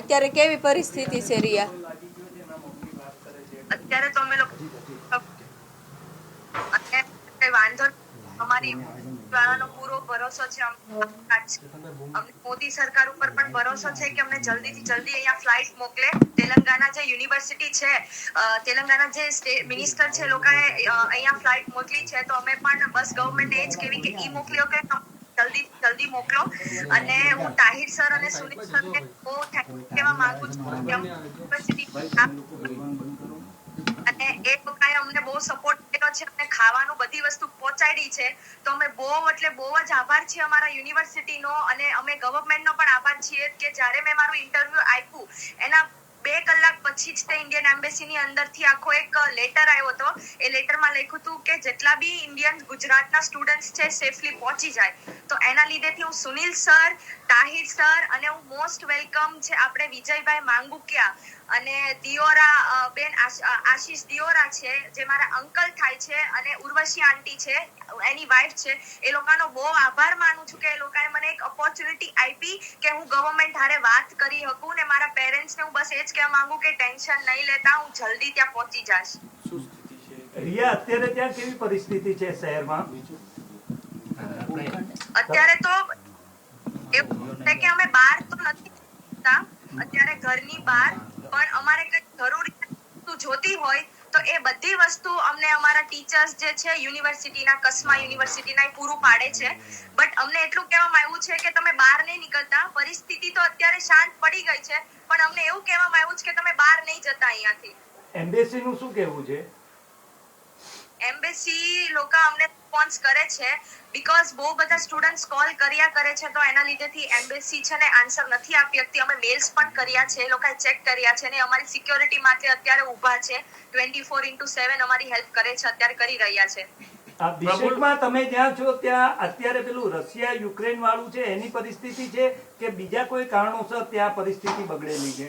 અત્યારે કેવી પરિસ્થિતિ છે રિયા? અત્યારે તો અમે લોકો વાંધો અમારી વાળાનો પૂરો ભરોસો છે અમને મોદી સરકાર ઉપર પણ ભરોસો છે કે અમને જલ્દીથી જલ્દી અહીંયા ફ્લાઇટ મોકલે. તેલંગાના જે યુનિવર્સિટી છે તેલંગાણા જે મિનિસ્ટર છે, લોકોએ અહીંયા ફ્લાઇટ મોકલી છે, તો અમે પણ બસ ગવર્મેન્ટ એ જ કેવી કે ઈ મોકલ્યો કે જલ્દી જલ્દી મોકલો. અને હું તાહિર સર અને સુનિલ સરને બહુ થેન્ક કહેવા માંગુ છું અને એ લોકોએ અમને બહુ સપોર્ટ કર્યો છે અમને ખાવાનું બધી વસ્તુ પહોંચાડી છે. તો અમે બહુ, એટલે બહુ જ આભાર છીએ અમારા યુનિવર્સિટીનો અને અમે ગવર્મેન્ટનો પણ આભાર છીએ કે જ્યારે મેં મારું ઇન્ટરવ્યુ આપ્યું, એના બે કલાક પછી જ તે ઇન્ડિયન એમ્બેસીની અંદરથી આખો એક લેટર આવ્યો હતો. એ લેટરમાં લખ્યું હતું કે જેટલા બી ઇન્ડિયન ગુજરાતના સ્ટુડન્ટ્સ છે સેફલી પહોંચી જાય. તો એના લીધેથી હું સુનિલ સર, તાહિર સર અને હું મોસ્ટ વેલકમ છે. આપણે વિજયભાઈ માંગુકિયા અને દિયોરા બેન આશીષ દિયોરા છે જે મારા અંકલ થાય છે અને ઉર્વશી આંટી છે એની વાઈફ છે. એ લોકોનો બહુ આભાર માનું છું કે એ લોકોએ મને એક ઓપોર્ચ્યુનિટી આપી કે હું ગવર્મેન્ટ હારે વાત કરી શકું ને મારા પેરેન્ટ્સને હું બસ એ જ કહેવા માંગુ કે ટેન્શન નહીં લેતા હું જલ્દી ત્યાં પહોંચી જાશ. રિયા અત્યારે ત્યાં કેવી પરિસ્થિતિ છે શહેરમાં? અત્યારે તો એવું છે કે અમે બહાર તો નથી અત્યારે ઘરની બહાર પણ અમારે કંઈક જરૂરી જોતી હોય તો એ બધી વસ્તુ અમને અમારા ટીચર્સ જે છે યુનિવર્સિટીના કસ્મા યુનિવર્સિટીના પૂરું પાડે છે. બટ અમને એટલું કહેવામાં આવ્યું છે કે તમે બહાર નહીં નીકળતા. પરિસ્થિતિ તો અત્યારે શાંત પડી ગઈ છે પણ અમને એવું કહેવામાં આવ્યું છે કે તમે બહાર નહીં જતા અહીંયાથી. એમ્બેસી નું શું કેવું છે? એમ્બેસી લોકો અમને રિસ્પોન્સ કરે છે બીકોઝ બહુ બધા સ્ટુડન્ટ્સ કોલ કર્યા કરે છે તો એના લીધેથી એમ્બેસી છે ને આન્સર નથી આપી શકતી. અમે મેલ્સ પણ કર્યા છે એ લોકોએ ચેક કર્યા છે ને અમારી સિક્યોરિટી માટે અત્યારે ઊભા છે. ટ્વેન્ટી ફોર ઇન્ટુ સેવન અમારી હેલ્પ કરે છે અત્યારે કરી રહ્યા છે. આ તમે જ્યાં છો ત્યાં અત્યારે પેલું રશિયા યુક્રેન વાળું છે એની પરિસ્થિતિ છે કે બીજા કોઈ કારણોસર ત્યાં પરિસ્થિતિ બગડેલી છે?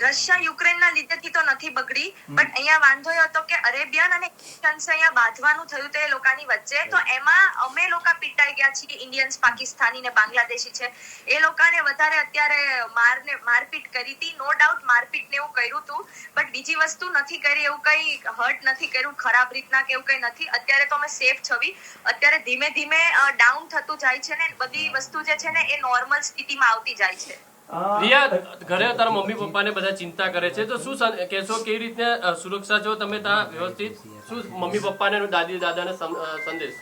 રશિયા યુક્રેનના લીધેથી તો નથી બગડી બટ અહીંયા વાંધો એ હતો કે અરેબિયન અને ક્રિશ્ચન્સ અહીંયા બાંધવાનું થયું તે લોકોની વચ્ચે. તો એમાં અમે લોકો પીટાઈ ગયા છીએ ઇન્ડિયન્સ પાકિસ્તાની ને બાંગ્લાદેશી છે. એ લોકોને વધારે અત્યારે મારને મારપીટ કરી હતી. નો ડાઉટ મારપીટ ને એવું કર્યું હતું બટ બીજી વસ્તુ નથી કરી એવું કઈ હર્ટ નથી કર્યું ખરાબ રીતના કે એવું કઈ નથી. અત્યારે તો અમે સેફ છવી. અત્યારે ધીમે ધીમે ડાઉન થતું જાય છે ને બધી વસ્તુ જે છે ને એ નોર્મલ સ્થિતિમાં આવતી જાય છે. રિયા ઘરે તારા મમ્મી પપ્પાને બધા ચિંતા કરે છે. તો શું કેશો કેવી રીતે સુરક્ષા છો તમે ત્યાં વ્યવસ્થિત? શું મમ્મી પપ્પાને ને દાદી દાદાને ને સંદેશ?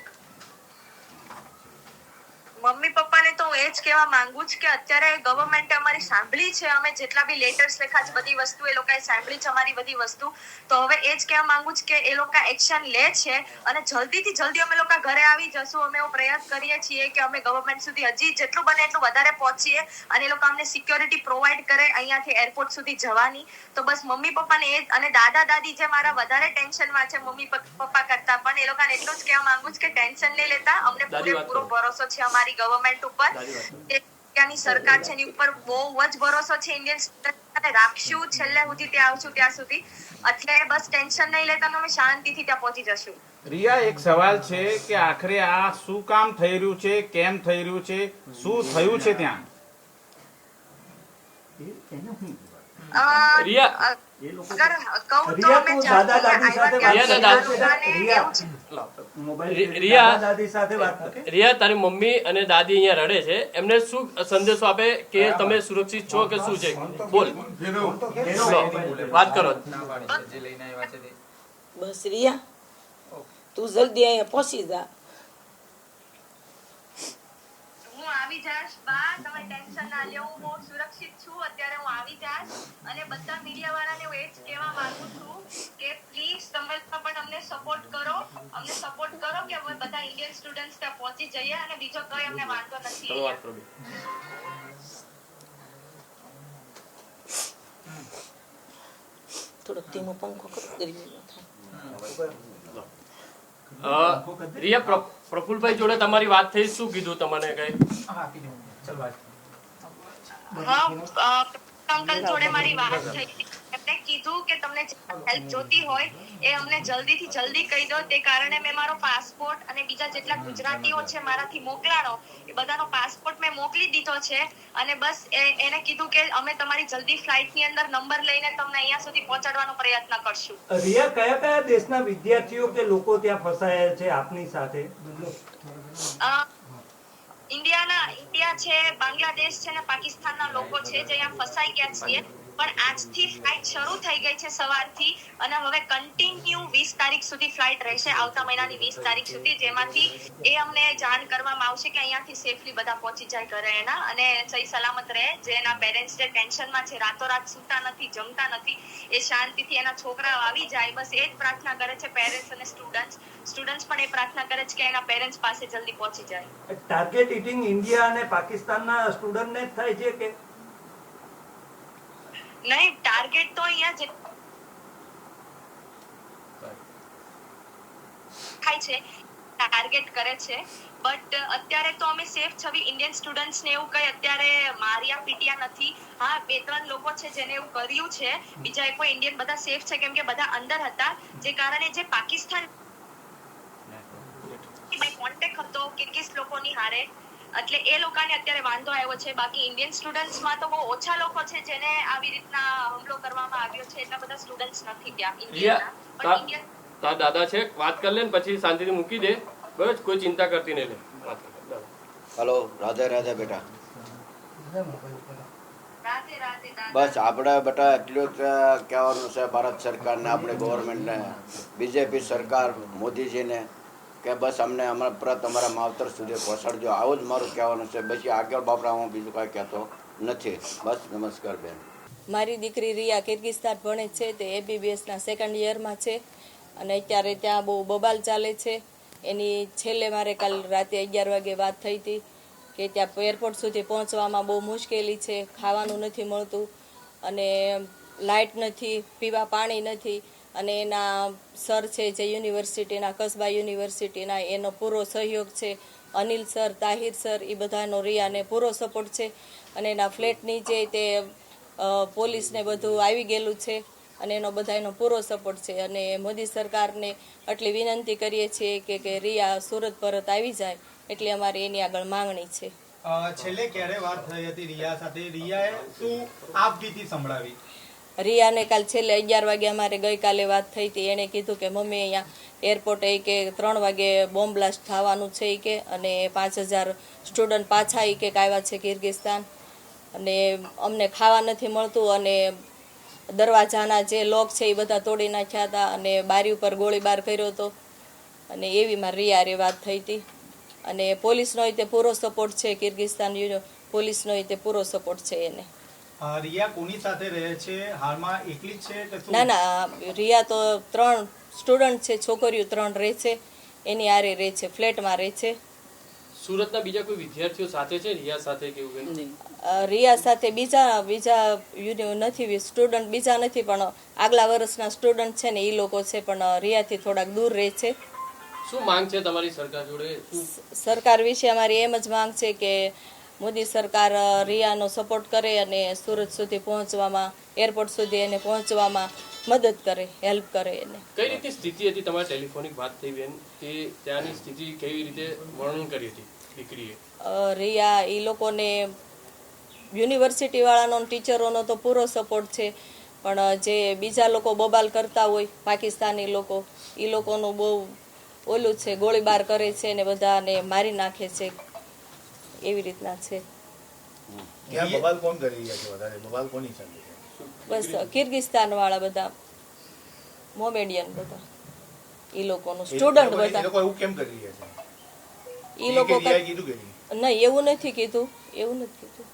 મમ્મી પપ્પાને તો હું એ જ કહેવા માંગુ છું કે અત્યારે ગવર્મેન્ટે અમારી સાંભળી છે અમે જેટલા બી લેટર્સ લખ્યા છે બધી વસ્તુ એ લોકોએ સાંભળી છે અમારી બધી વસ્તુ. તો હવે એ જ કહેવા માંગુ છું કે એ લોકો એક્શન લે છે અને જલ્દીથી જલ્દી અમે લોકો ઘરે આવી જશું અમે એવો પ્રયાસ કરીએ છીએ કે અમે ગવર્મેન્ટ સુધી હજી જેટલું બને એટલું વધારે પહોંચીએ અને એ લોકો અમને સિક્યોરિટી પ્રોવાઈડ કરે અહીંયાથી એરપોર્ટ સુધી જવાની. તો બસ મમ્મી પપ્પાને એ જ- અને દાદા દાદી જે મારા વધારે ટેન્શનમાં છે મમ્મી પપ્પા કરતા પણ એ લોકોને એટલું જ કહેવા માંગુ છું કે ટેન્શન નહીં લેતા અમને પૂરેપૂરો ભરોસો છે અમારી ગવર્મેન્ટ ઉપર. ત્યાંની સરકાર છે એની ઉપર બહુ જ ભરોસો છે ઇન્ડિયન રાખશું છેલ્લે સુધી ત્યાં આવશું ત્યાં સુધી. એટલે બસ ટેન્શન નહીં લેતા અમે શાંતિથી ત્યાં પહોંચી જશું. રિયા એક સવાલ છે કે આખરે આ શું કામ થઈ રહ્યું છે? કેમ થઈ રહ્યું છે? શું થયું છે ત્યાં? રિયા. તારી મમ્મી અને દાદી અહીંયા રડે છે. એમને શું સંદેશો આપે કે તમે સુરક્ષિત છો કે શું છે? બોલ. વાત કરો. બસ રિયા. તું જલ્દી અહીંયા પહોંચી જા હું આવી જાશ. બા તમે ટેન્શન ના લ્યો. હું બહુ સુરક્ષિત છું. અત્યારે હું આવી જાશ. અને બધા મીડિયા વાળાને હું એ જ કહેવા માંગુ છું કે પ્લીઝ તમે પણ અમને સપોર્ટ કરો. અમને સપોર્ટ કરો કે અમે બધા ઇન્ડિયન સ્ટુડન્ટ્સ ત્યાં પહોંચી જઈએ અને બીજો કઈ અમને વાંધો નથી. થોડોક ધીમો પંખો કરો. કરી રિયા પ્ર- પ્રફુલભાઈ જોડે તમારી વાત થઈ શું કીધું તમને કઈ? અંકલ જોડે મારી વાત થઈ. કીધું કે તમને હેલ્પ જોતી હોય એ અમને જલ્દીથી જલ્દી કહી દો. તે કારણે મેં મારો પાસપોર્ટ અને બીજા જેટલા ગુજરાતીઓ છે મારાથી મોકલાડો એ બધાનો પાસપોર્ટ મેં મોકલી દીધો છે. અને બસ એને કીધું કે અમે તમારી જલ્દી ફ્લાઇટની અંદર નંબર લઈને તમને અહીંયા સુધી પહોંચાડવાનો પ્રયત્ન કરશું. રિયા કયા કયા દેશના વિદ્યાર્થીઓ કે લોકો ત્યાં ફસાયા છે આપની સાથે? ઇન્ડિયાના ઇન્ડિયા છે બાંગ્લાદેશ છે અને પાકિસ્તાનના લોકો છે જે અહીંયા ફસાઈ ગયા છીએ. પણ આજથી ફ્લાઇટ શરૂ થઈ ગઈ છે સવારથી અને હવે કન્ટિન્યુ વીસ તારીખ સુધી ફ્લાઇટ રહેશે આવતા મહિનાની વીસ તારીખ સુધી, જેમાંથી એ અમને જાણ કરવામાં આવશે કે અહીંયાથી સેફલી બધા પહોંચી જાય ઘરે એના અને સહી સલામત રહે, જે એના પેરેન્ટ્સ જે ટેન્શનમાં છે, રાતોરાત સૂતા નથી, જમતા નથી, એ શાંતિથી એના છોકરાઓ આવી જાય, બસ એ જ પ્રાર્થના કરે છે પેરેન્ટ્સ અને સ્ટુડન્ટ્સ સ્ટુડન્ટ્સ પણ એ પ્રાર્થના કરે છે કે એના પેરેન્ટ્સ પાસે જલ્દી પહોંચી જાય. ટાર્ગેટ ઇટિંગ ઇન્ડિયા અને પાકિસ્તાનના સ્ટુડન્ટને થાય છે કે નહીં ટાર્ગેટ તો અહીંયા જે થાય છે ટાર્ગેટ કરે છે. બટ અત્યારે તો અમે સેફ છવી ઇન્ડિયન સ્ટુડન્ટ્સ ને એવું કઈ અત્યારે માર્યા પીટ્યા નથી. હા બે ત્રણ લોકો છે જેને એવું કર્યું છે. બીજા કોઈ ઇન્ડિયન બધા સેફ છે કેમ કે બધા અંદર હતા જે કારણે જે પાકિસ્તાન કોન્ટેક્ટ હતો કિર્ગિઝ લોકોની હારે. એટલે એ લોકોને અત્યારે વાંધો આવ્યો છે. બાકી ઇન્ડિયન સ્ટુડન્ટ્સમાં તો બહુ ઓછા લોકો છે જેને આવી રીતના હુમલો કરવામાં આવ્યો છે. એટલા બધા સ્ટુડન્ટ્સ નથી ત્યાં ઇન્ડિયનના તા- તારા દાદા છે વાત કરી લે ને પછી શાંતિથી મૂકી દે. બસ કોઈ ચિંતા કરતી નહીં લે. હલો રાધે રાધે બેટા. બસ આપણે બેટા એટલું જ કહેવાનું છે ભારત સરકારને આપણી ગવર્મેન્ટને બીજેપી સરકાર મોદીજીને. કે બસ અમને અમારા પ્રત અમારા માવતર સુધી પહોંચાડજો. આવું જ મારું કહેવાનું છે. પછી આગળ બાપરા હું બીજું કાંઈ કહેતો નથી. બસ નમસ્કાર બેન. મારી દીકરી રિયા કિર્ગિસ્તાન ભણે છે. તે એબીબીએસના સેકન્ડ યરમાં છે. અને અત્યારે ત્યાં બહુ બબાલ ચાલે છે. એની છેલ્લે મારે કાલ રાતે અગિયાર વાગે વાત થઈ હતી કે ત્યાં એરપોર્ટ સુધી પહોંચવામાં બહુ મુશ્કેલી છે. ખાવાનું નથી મળતું અને લાઇટ નથી, પીવા પાણી નથી. અને એના સર છે જે યુનિવર્સિટીના, કસબા યુનિવર્સિટીના, એનો પૂરો સહયોગ છે. અનિલ સર, તાહિર સર એ બધાનો રિયાને પૂરો સપોર્ટ છે. અને એના ફ્લેટની જે તે પોલીસને બધું આવી ગયેલું છે અને એનો બધાનો પૂરો સપોર્ટ છે. અને મોદી સરકારને આટલી વિનંતી કરીએ છીએ કે કે રિયા સુરત પરત આવી જાય એટલે અમારી એની આગળ માંગણી છે. છેલ્લે ક્યારે વાત થઈ હતી રિયા સાથે? રિયાએ શું આપવીતી સંભળાવી? રિયાને કાલ છેલ્લે અગિયાર વાગે અમારે ગઈકાલે વાત થઈ હતી. એણે કીધું કે મમ્મી અહીંયા એરપોર્ટે કે ત્રણ વાગે બોમ્બ બ્લાસ્ટ થવાનું છે કે, અને પાંચ હજાર સ્ટુડન્ટ પાછા ઈ કે આવ્યા છે કિર્ગિસ્તાન. અને અમને ખાવા નથી મળતું અને દરવાજાના જે લોક છે એ બધા તોડી નાખ્યા હતા અને બારી ઉપર ગોળીબાર કર્યો હતો. અને એવીમાં રિયારે વાત થઈ હતી. અને પોલીસનો તે પૂરો સપોર્ટ છે કિર્ગિસ્તાન પોલીસનો તે પૂરો સપોર્ટ છે એને. રિયા કોની સાથે રહે છે? હાલમાં એકલી જ છે કે ના ના રિયા તો ત્રણ સ્ટુડન્ટ છે છોકરીઓ ત્રણ રહે છે એની આરે રહે છે ફ્લેટમાં રહે છે. સુરતના બીજા કોઈ વિદ્યાર્થીઓ સાથે છે? રિયા સાથે કે એવું કંઈ? રિયા સાથે બીજા બીજા યુનિ નથી સ્ટુડન્ટ બીજા નથી પણ આગલા વર્ષના સ્ટુડન્ટ છે ને એ લોકો છે પણ રિયાથી થોડાક દૂર રહે છે. શું માંગ છે તમારી સરકાર જોડે? સરકાર વિશે અમારી એમ જ માંગ છે કે મોદી સરકાર રિયાનો સપોર્ટ કરે અને સુરત સુધી પહોંચવામાં એરપોર્ટ સુધી એને પહોંચવામાં મદદ કરે હેલ્પ કરે એને. કઈ રીતે સ્થિતિ હતી તમારી ટેલિફોનિક વાત થઈ બેન કે ત્યાંની સ્થિતિ કેવી રીતે વર્ણન કરી હતી દીકરીએ? રિયા એ લોકોને યુનિવર્સિટી વાળાનો ટીચરોનો તો પૂરો સપોર્ટ છે પણ જે બીજા લોકો બબાલ કરતા હોય પાકિસ્તાની લોકો એ લોકોનું બહુ ઓલું છે ગોળીબાર કરે છે ને બધાને મારી નાખે છે. એવી રીતના છે. ત્યાં બબાલ કોણ કરી રહ્યા છે વધારે? બબાલ કોની સાથે છે? બસ કિર્ગિસ્તાન વાળા બધા મોમેડિયન બધા. એ લોકોનું સ્ટુડન્ટ બધા. એવું કેમ કરી રહ્યા છે? એ લોકો નહીં? એવું નથી કીધું એવું નથી કીધું.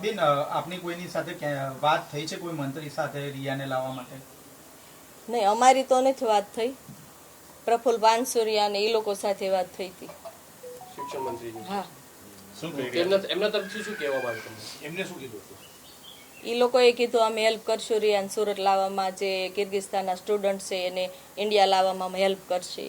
બેન આપની કોઈની સાથે વાત થઈ છે કોઈ મંત્રી સાથે રિયાને લાવવા માટે? નહીં અમારી તો નથી વાત થઈ. પ્રફુલ્લ પાનસુરિયા ને એ લોકો સાથે વાત થઈ હતી. શિક્ષણ મંત્રી હા. શું એમના એમના તરફથી શું કહેવા માંગે તમને એમને શું કીધું હતું? એ લોકોએ કીધું અમે હેલ્પ કરશું રિયાન સુરત લાવવામાં જે કિર્ગિસ્તાનના સ્ટુડન્ટ છે એને ઇન્ડિયા લાવવામાં અમે હેલ્પ કરશે.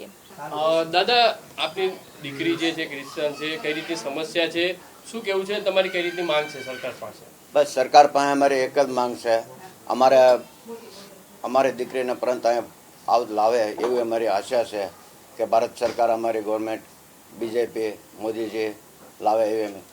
દાદા આપની દીકરી જે છે ક્રિશ્ચન છે કઈ રીતની સમસ્યા છે? શું કેવું છે? તમારી કઈ રીતની માંગ છે સરકાર પાસે? બસ સરકાર પાસે અમારી એક જ માંગ છે. અમારે અમારી દીકરીને પરંત અહીંયા આવ લાવે એવી અમારી આશા છે કે ભારત સરકાર અમારી ગવર્મેન્ટ બીજેપી મોદીજી લાવે એવી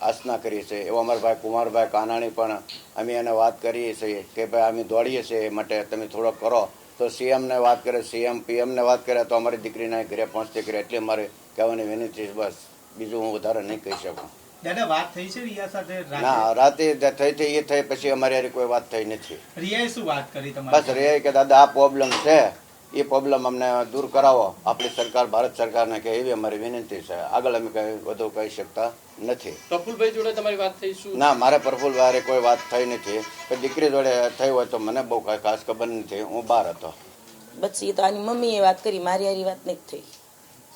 આસના કરી છે એવો અમારા ભાઈ કુમારભાઈ કાનાણી પણ અમે એને વાત કરીએ છીએ કે ભાઈ અમે દોડીએ છીએ એ માટે તમે થોડોક કરો. તો સીએમને વાત કરે સીએમ પીએમને વાત કરે તો અમારી દીકરીના ઘરે પહોંચતી કરે એટલે મારે કહેવાની વિનંતી બસ. બીજું હું વધારે નહીં કહી શકું. દાદા વાત થઈ છે રિયા સાથે? ના રાતે થઈ થઈ એ થઈ પછી અમારી હારે કોઈ વાત થઈ નથી. રિયાએ શું વાત કરી બસ તમારી રે કે દાદા આ પ્રોબ્લેમ છે. એ પ્રોબ્લેમ અમને દૂર કરાવો. આપણી સરકાર ભારત સરકારને કે એવી અમારી વિનંતી છે. આગળ અમે કઈ વધુ કહી શકતા નથી. પ્રફુલભાઈ જોડે તમારી વાત થઈ શું? ના મારે પ્રફુલ વારે કોઈ વાત થઈ નથી. કે દીકરી જોડે થઈ હોય તો મને બહુ કાંઈ ખાસ ખબર નથી. હું બહાર હતો. બસ એ તો આની મમ્મીએ વાત કરી. મારી આરી વાત નથી થઈ.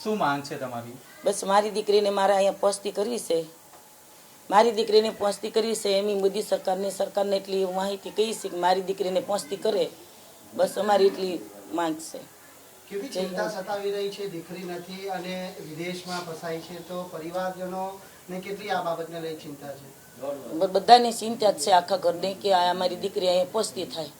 શું માંગ છે તમારી? બસ મારી દીકરીને મારે અહીંયા પહોંચતી કરવી છે. મારી દીકરીને પહોંચતી કરવી છે. એમ મોદી સરકારને સરકારને એટલી માહિતી કહી છે કે મારી દીકરીને પહોંચતી કરે. બસ અમારી એટલી માંગ છે. કેવી ચિંતા સતાવી રહી છે દીકરી નથી અને વિદેશમાં ફસાઈ છે તો પરિવારજનો ને કેટલી આ બાબતને લઈ ચિંતા છે? બધાની ચિંતા છે આખા ઘરની કે આ અમારી દીકરી અહીંયા પહોંચતી થાય.